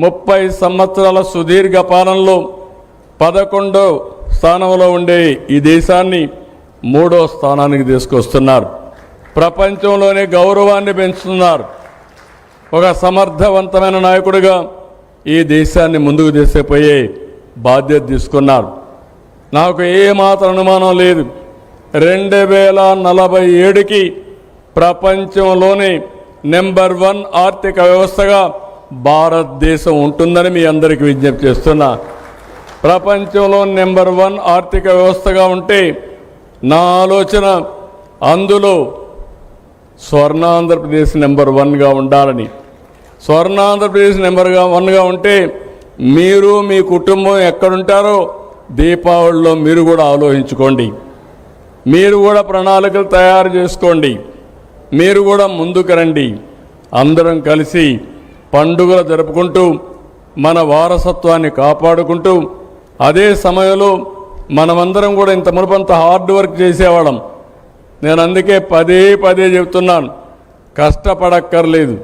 ముప్పై సంవత్సరాల సుదీర్ఘ పాలనలో పదకొండో స్థానంలో ఉండే ఈ దేశాన్ని మూడో స్థానానికి తీసుకొస్తున్నారు. ప్రపంచంలోనే గౌరవాన్ని పెంచుతున్నారు. ఒక సమర్థవంతమైన నాయకుడిగా ఈ దేశాన్ని ముందుకు తీసుకుపోయే బాధ్యత తీసుకున్నారు. నాకు ఏమాత్రం అనుమానం లేదు. రెండు వేల నలభై ఏడుకి ప్రపంచంలోనే నెంబర్ వన్ ఆర్థిక వ్యవస్థగా భారతదేశం ఉంటుందని మీ అందరికీ విజ్ఞప్తి చేస్తున్నా. ప్రపంచంలో నెంబర్ వన్ ఆర్థిక వ్యవస్థగా ఉంటే నా ఆలోచన అందులో స్వర్ణ ఆంధ్రప్రదేశ్ నెంబర్ వన్గా ఉండాలని. స్వర్ణ ఆంధ్రప్రదేశ్ నెంబర్గా వన్గా ఉంటే మీరు మీ కుటుంబం ఎక్కడుంటారో దీపావళిలో మీరు కూడా ఆలోచించుకోండి. మీరు కూడా ప్రణాళికలు తయారు చేసుకోండి. మీరు కూడా ముందుకు రండి. అందరం కలిసి పండుగలు జరుపుకుంటూ మన వారసత్వాన్ని కాపాడుకుంటూ అదే సమయంలో మనమందరం కూడా ఇంత మునుపంత హార్డ్ వర్క్ చేసేవాళ్ళం. నేను అందుకే పదే పదే చెప్తున్నాను కష్టపడక్కర్లేదు.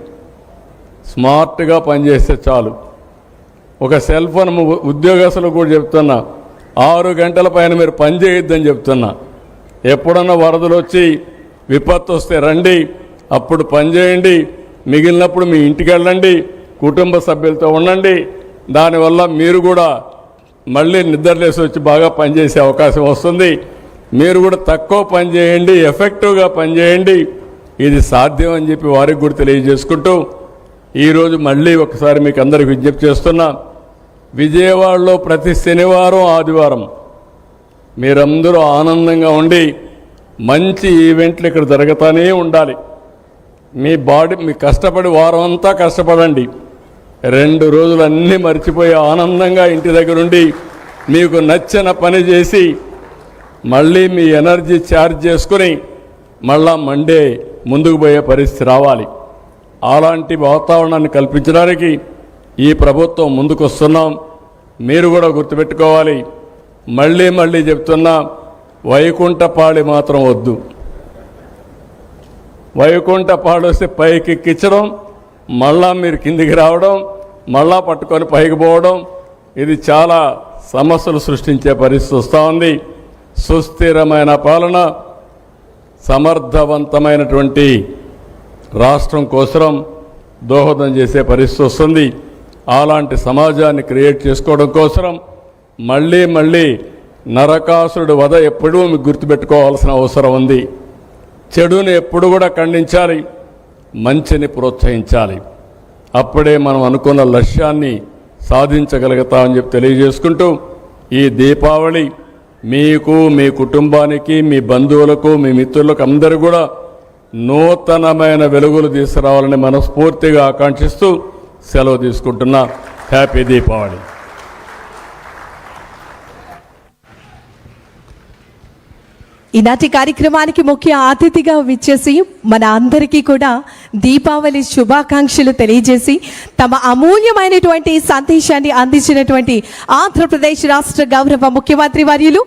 స్మార్ట్గా పనిచేస్తే చాలు. ఒక సెల్ ఫోన్ ఉద్యోగస్తులు కూడా చెప్తున్నా ఆరు గంటల పైన మీరు పని చేయొద్దని చెప్తున్నా. ఎప్పుడన్నా వరదలు వచ్చి విపత్తు వస్తే రండి అప్పుడు పని చేయండి మిగిలినప్పుడు మీ ఇంటికి వెళ్ళండి కుటుంబ సభ్యులతో ఉండండి. దానివల్ల మీరు కూడా మళ్ళీ నిద్రలేసి వచ్చి బాగా పనిచేసే అవకాశం వస్తుంది. మీరు కూడా తక్కువ పని చేయండి ఎఫెక్టివ్గా పనిచేయండి ఇది సాధ్యం అని చెప్పి వారికి కూడా తెలియజేసుకుంటూ ఈరోజు మళ్ళీ ఒకసారి మీకు అందరికి విజ్ఞప్తి చేస్తున్నా. విజయవాడలో ప్రతి శనివారం ఆదివారం మీరందరూ ఆనందంగా ఉండి మంచి ఈవెంట్లు ఇక్కడ జరుగుతూనే ఉండాలి. మీ బాడీ మీ కష్టపడి వారం అంతా కష్టపడండి. రెండు రోజులు అన్నీ మర్చిపోయి ఆనందంగా ఇంటి దగ్గరుండి మీకు నచ్చిన పని చేసి మళ్ళీ మీ ఎనర్జీ ఛార్జ్ చేసుకుని మళ్ళా మండే ముందుకు పోయే పరిస్థితి రావాలి. అలాంటి వాతావరణాన్ని కల్పించడానికి ఈ ప్రభుత్వం ముందుకు వస్తున్నాం మీరు కూడా గుర్తుపెట్టుకోవాలి. మళ్ళీ మళ్ళీ చెప్తున్నా వైకుంఠపాళి మాత్రం వద్దు. వైకుంఠ పాడొస్తే పైకి ఎక్కించడం మళ్ళా మీరు కిందికి రావడం మళ్ళా పట్టుకొని పైకి పోవడం ఇది చాలా సమస్యలు సృష్టించే పరిస్థితి వస్తూ ఉంది. సుస్థిరమైన పాలన సమర్థవంతమైనటువంటి రాష్ట్రం కోసం దోహదం చేసే పరిస్థితి వస్తుంది. అలాంటి సమాజాన్ని క్రియేట్ చేసుకోవడం కోసం మళ్ళీ మళ్ళీ నరకాసురుడు వధ ఎప్పుడూ మీకు గుర్తుపెట్టుకోవాల్సిన అవసరం ఉంది. చెడుని ఎప్పుడు కూడా ఖండించాలి మంచిని ప్రోత్సహించాలి. అప్పుడే మనం అనుకున్న లక్ష్యాన్ని సాధించగలుగుతామని చెప్పి తెలియజేసుకుంటూ ఈ దీపావళి మీకు మీ కుటుంబానికి మీ బంధువులకు మీ మిత్రులకు అందరూ కూడా నూతనమైన వెలుగులు తీసుకురావాలని మనస్ఫూర్తిగా ఆకాంక్షిస్తూ సెలవు తీసుకుంటున్నా. హ్యాపీ దీపావళి. ఈనాటి కార్యక్రమానికి ముఖ్య అతిథిగా విచ్చేసి మన అందరికీ కూడా దీపావళి శుభాకాంక్షలు తెలియజేసి తమ అమూల్యమైనటువంటి సందేశాన్ని అందించినటువంటి ఆంధ్రప్రదేశ్ రాష్ట్ర గౌరవ ముఖ్యమంత్రి వర్యులు